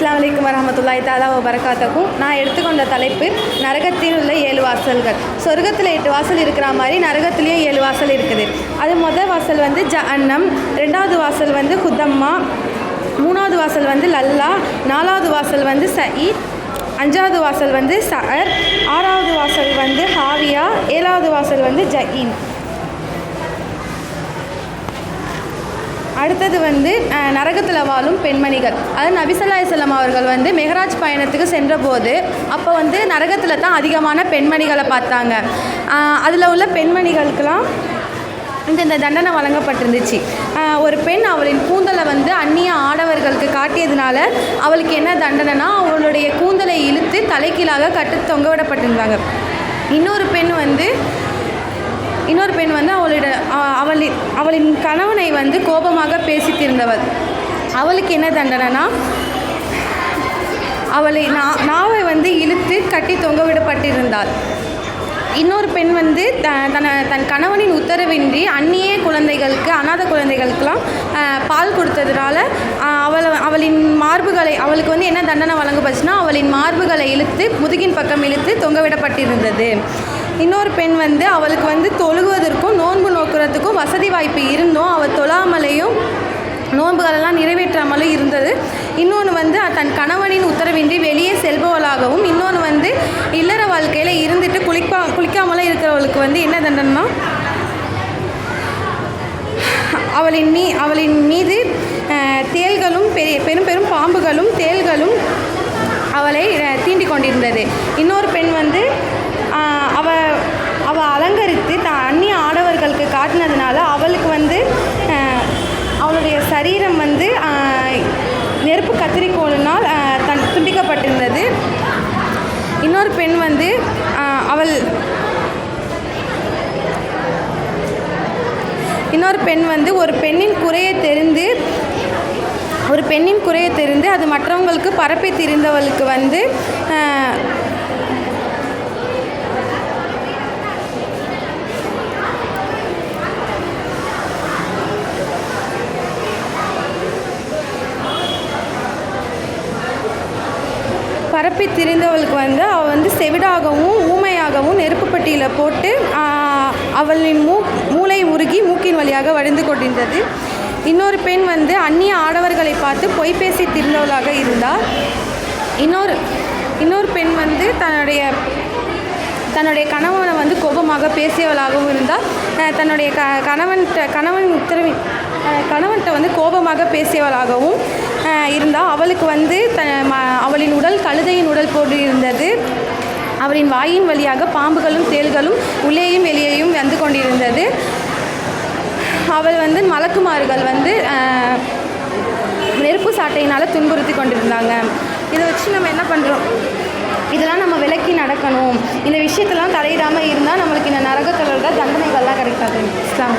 அஸ்லாம் வலைக்கம் வரமத்துல்லாய் தாலா வரகாத்தக்கும் நான் எடுத்துக்கொண்ட தலைப்பு நரகத்தில் உள்ள ஏழு வாசல்கள். சொர்க்கத்தில் எட்டு வாசல் இருக்கிற மாதிரி நரகத்துலேயும் ஏழு வாசல் இருக்குது. அது முதல் வாசல் வந்து ஜ அன்னம் ரெண்டாவது வாசல் வந்து ஹுதம்மா மூணாவது வாசல் வந்து லல்லா நாலாவது வாசல் வந்து சஇ அஞ்சாவது வாசல் வந்து சர் ஆறாவது வாசல் வந்து ஹாவியா ஏழாவது வாசல் வந்து ஜயின் அடுத்தது வந்து நரகத்தில் வாழும் பெண்மணிகள். அதாவது நபிசல்லாய் செல்லம் அவர்கள் வந்து மெஹராஜ் பயணத்துக்கு சென்றபோது அப்போ வந்து நரகத்தில் தான் அதிகமான பெண்மணிகளை பார்த்தாங்க. அதில் உள்ள பெண்மணிகளுக்கெல்லாம் இந்த இந்த தண்டனை வழங்கப்பட்டிருந்துச்சு. ஒரு பெண் அவளின் கூந்தலை வந்து அந்நிய ஆடவர்களுக்கு காட்டியதுனால அவளுக்கு என்ன தண்டனைனா அவளுடைய கூந்தலை இழுத்து தலைகீழாக கட்டு தொங்க விடப்பட்டிருந்தாங்க. இன்னொரு பெண் வந்து இன்னொரு பெண் வந்து அவளிட அவளின் அவளின் கணவனை வந்து கோபமாக பேசித்திருந்தவள். அவளுக்கு என்ன தண்டனைனா அவளை நா நாவை வந்து இழுத்து கட்டி தொங்க விடப்பட்டிருந்தாள். இன்னொரு பெண் வந்து த தன தன் கணவனின் உத்தரவின்றி அந்நிய குழந்தைகளுக்கு அனாதை குழந்தைகளுக்கெல்லாம் பால் கொடுத்ததுனால அவளை அவளின் மார்புகளை அவளுக்கு வந்து என்ன தண்டனை வழங்கப்பட்டுச்சுன்னா அவளின் மார்புகளை இழுத்து முதுகின் பக்கம் இழுத்து தொங்கவிடப்பட்டிருந்தது இன்னொரு பெண் வந்து அவளுக்கு வந்து தொழுகுவதற்கும் நோன்பு நோக்கிறதுக்கும் வசதி வாய்ப்பு இருந்தும். அவள் தொழாமலேயும் நோன்புகளெல்லாம் நிறைவேற்றாமலும் இருந்தது. இன்னொன்று வந்து தன் கணவனின் உத்தரவின்றி வெளியே செல்பவளாகவும் இன்னொன்று வந்து இல்லற வாழ்க்கையில் இருந்துட்டு குளிப்பா குளிக்காமலும் இருக்கிறவளுக்கு வந்து என்ன தண்டனைனா அவளின் மீ அவளின் மீது தேள்களும் பெரிய பெரும் பெரும் பாம்புகளும் தேள்களும் அவளை தீண்டி கொண்டிருந்தது இன்னொரு பெண் வந்து அஹ், அவ அவ அலங்கரித்து த அந்நிய ஆடவர்களுக்கு காட்டினதுனால அவளுக்கு வந்து அஹ், அவளுடைய சரீரம் வந்து நெருப்பு கத்திரிக்கோளினால் தன் துண்டிக்கப்பட்டிருந்தது. இன்னொரு பெண் வந்து அவள் இன்னொரு பெண் வந்து ஒரு பெண்ணின் குறையை தெரிந்து ஒரு பெண்ணின் குறையை தெரிந்து அது மற்றவங்களுக்கு பரப்பி திரிந்தவளுக்கு வந்து பரப்பி திரிந்தவளுக்கு வந்து அவள் வந்து செவிடாகவும் ஊமையாகவும் நெருப்பு பட்டியில் போட்டு அவளின் மூ மூளை உருகி மூக்கின் வழியாக வடிந்து கொண்டிருந்தது. இன்னொரு பெண் வந்து அந்நிய ஆடவர்களை பார்த்து பொய் பேசி திரிந்தவளாக இருந்தார் இன்னொரு இன்னொரு பெண் வந்து தன்னுடைய தன்னுடைய கணவனை வந்து கோபமாக பேசியவளாகவும் இருந்தால் தன்னுடைய க கணவன்கிட்ட கணவன் உத்தரவி கணவன்கிட்ட வந்து கோபமாக பேசியவளாகவும் இருந்தால் அவளுக்கு வந்து த அவளின் உடல் கழுதையின் உடல் போன்று இருந்தது. வாயின் வழியாக பாம்புகளும் தேள்களும் உள்ளேயும் வெளியேயும் வந்து கொண்டிருந்தது. அவள் வந்து மலக்குமார்கள் வந்து நெருப்பு சாட்டையினால் துன்புறுத்தி கொண்டிருந்தாங்க. இதை வச்சு நம்ம என்ன பண்ணுறோம் இதெல்லாம் நம்ம விலக்கி நடக்கணும். இந்த விஷயத்தெல்லாம் தலையிடாமல் இருந்தால் நம்மளுக்கு இந்த நரகத்தில் தண்டனைகள்லாம் கிடைக்காது. இஸ்லாம்.